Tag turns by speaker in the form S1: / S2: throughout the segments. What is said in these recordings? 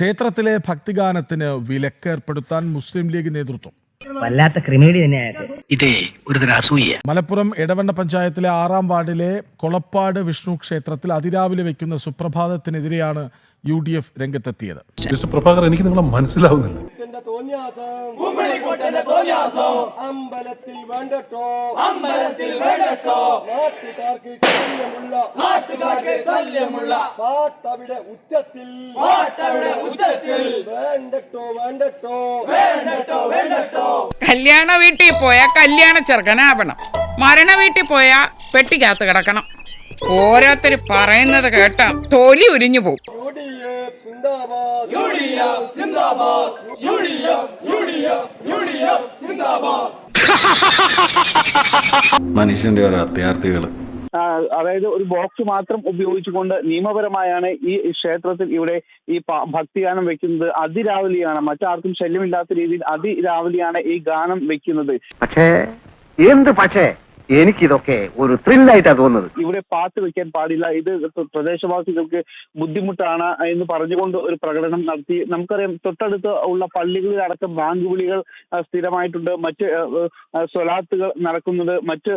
S1: ക്ഷേത്രത്തിലെ ഭക്തിഗാനത്തിന് വിലക്കേർപ്പെടുത്താൻ മുസ്ലിം ലീഗ് നേതൃത്വം.
S2: വല്ലാത്ത
S3: ഇതേ. അസൂയ.
S1: മലപ്പുറം എടവണ്ണ പഞ്ചായത്തിലെ ആറാം വാർഡിലെ കൊളപ്പാട് വിഷ്ണു ക്ഷേത്രത്തിൽ അതിരാവിലെ വെക്കുന്ന സുപ്രഭാതത്തിനെതിരെയാണ് യു ഡി എഫ് രംഗത്തെത്തിയത്.
S4: മിസ്റ്റർ പ്രഭാകർ എനിക്ക് നിങ്ങളെ മനസ്സിലാവുന്നില്ല.
S5: കുട്ടന്റെ തോന്നിയാസം അമ്പലത്തിൽ വേണ്ടട്ടോ. അമ്പലത്തിൽ വേണ്ടട്ടോ. നാട്ടുകാർക്ക് ശല്യമുള്ള. നാട്ടുകാർക്ക് ശല്യമുള്ള. പാട്ടവിടെ ഉച്ചത്തിൽ. പാട്ടവിടെ ഉച്ചത്തിൽ. വേണ്ടട്ടോ വേണ്ടട്ടോ. വേണ്ടട്ടോ വേണ്ടട്ടോ.
S6: കല്യാണ വീട്ടിൽ പോയ കല്യാണ ചെറുക്കനാവണം. മരണ വീട്ടിൽ പോയ പെട്ടിക്കകത്ത് കിടക്കണം. ഓരോരുത്തർ പറയുന്നത് കേട്ടാ തൊലി ഉരിഞ്ഞു പോകും
S5: U D F zindabad U D F zindabad. U D F U D F U D F zindabad.
S7: മനുഷ്യന്റെ ഓരോ അത്യാർത്ഥികൾ
S8: അതായത് ഒരു ബോക്സ് മാത്രം ഉപയോഗിച്ചുകൊണ്ട് നിയമപരമായാണ് ഈ ക്ഷേത്രത്തിൽ ഇവിടെ ഈ ഭക്തിഗാനം വെക്കുന്നത്. അതിരാവിലെയാണ്. മറ്റാർക്കും ശല്യമില്ലാത്ത രീതിയിൽ അതിരാവിലെയാണ് ഈ ഗാനം വെക്കുന്നത്.
S3: പക്ഷേ എന്ത് പക്ഷേ? എനിക്കിതൊക്കെ ഒരു ത്രില്ലായിട്ടാ തോന്നുന്നത്.
S8: ഇവിടെ പാട്ട് വെക്കാൻ പാടില്ല. ഇത് പ്രദേശവാസികൾക്ക് ബുദ്ധിമുട്ടാണ് എന്ന് പറഞ്ഞുകൊണ്ട് ഒരു പ്രകടനം നടത്തി. നമുക്കറിയാം തൊട്ടടുത്ത് ഉള്ള പള്ളികളിൽ അടക്കം ബാങ്ക് വിളികൾ സ്ഥിരമായിട്ടുണ്ട്. മറ്റ് സ്വലാത്തുകൾ നടക്കുന്നത് മറ്റ്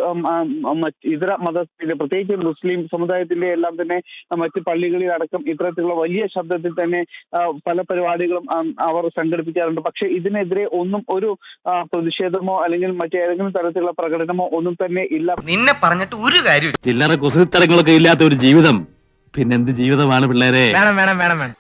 S8: ഇതര മതത്തിന്റെ പ്രത്യേകിച്ച് മുസ്ലിം സമുദായത്തിന്റെ എല്ലാം തന്നെ മറ്റ് പള്ളികളിൽ അടക്കം ഇത്തരത്തിലുള്ള വലിയ ശബ്ദത്തിൽ തന്നെ പല പരിപാടികളും അവർ സംഘടിപ്പിക്കാറുണ്ട്. പക്ഷെ ഇതിനെതിരെ ഒന്നും ഒരു പ്രതിഷേധമോ അല്ലെങ്കിൽ മറ്റേതെങ്കിലും തരത്തിലുള്ള പ്രകടനമോ ഒന്നും തന്നെ ഇല്ല.
S3: നിന്നെ പറഞ്ഞിട്ട് ഒരു കാര്യം
S9: ചില്ലറ കുസൃത്തരങ്ങളൊക്കെ ഇല്ലാത്ത ഒരു ജീവിതം. പിന്നെന്ത് ജീവിതമാണ് പിള്ളേരെ?
S3: വേണം വേണം വേണം വേണം.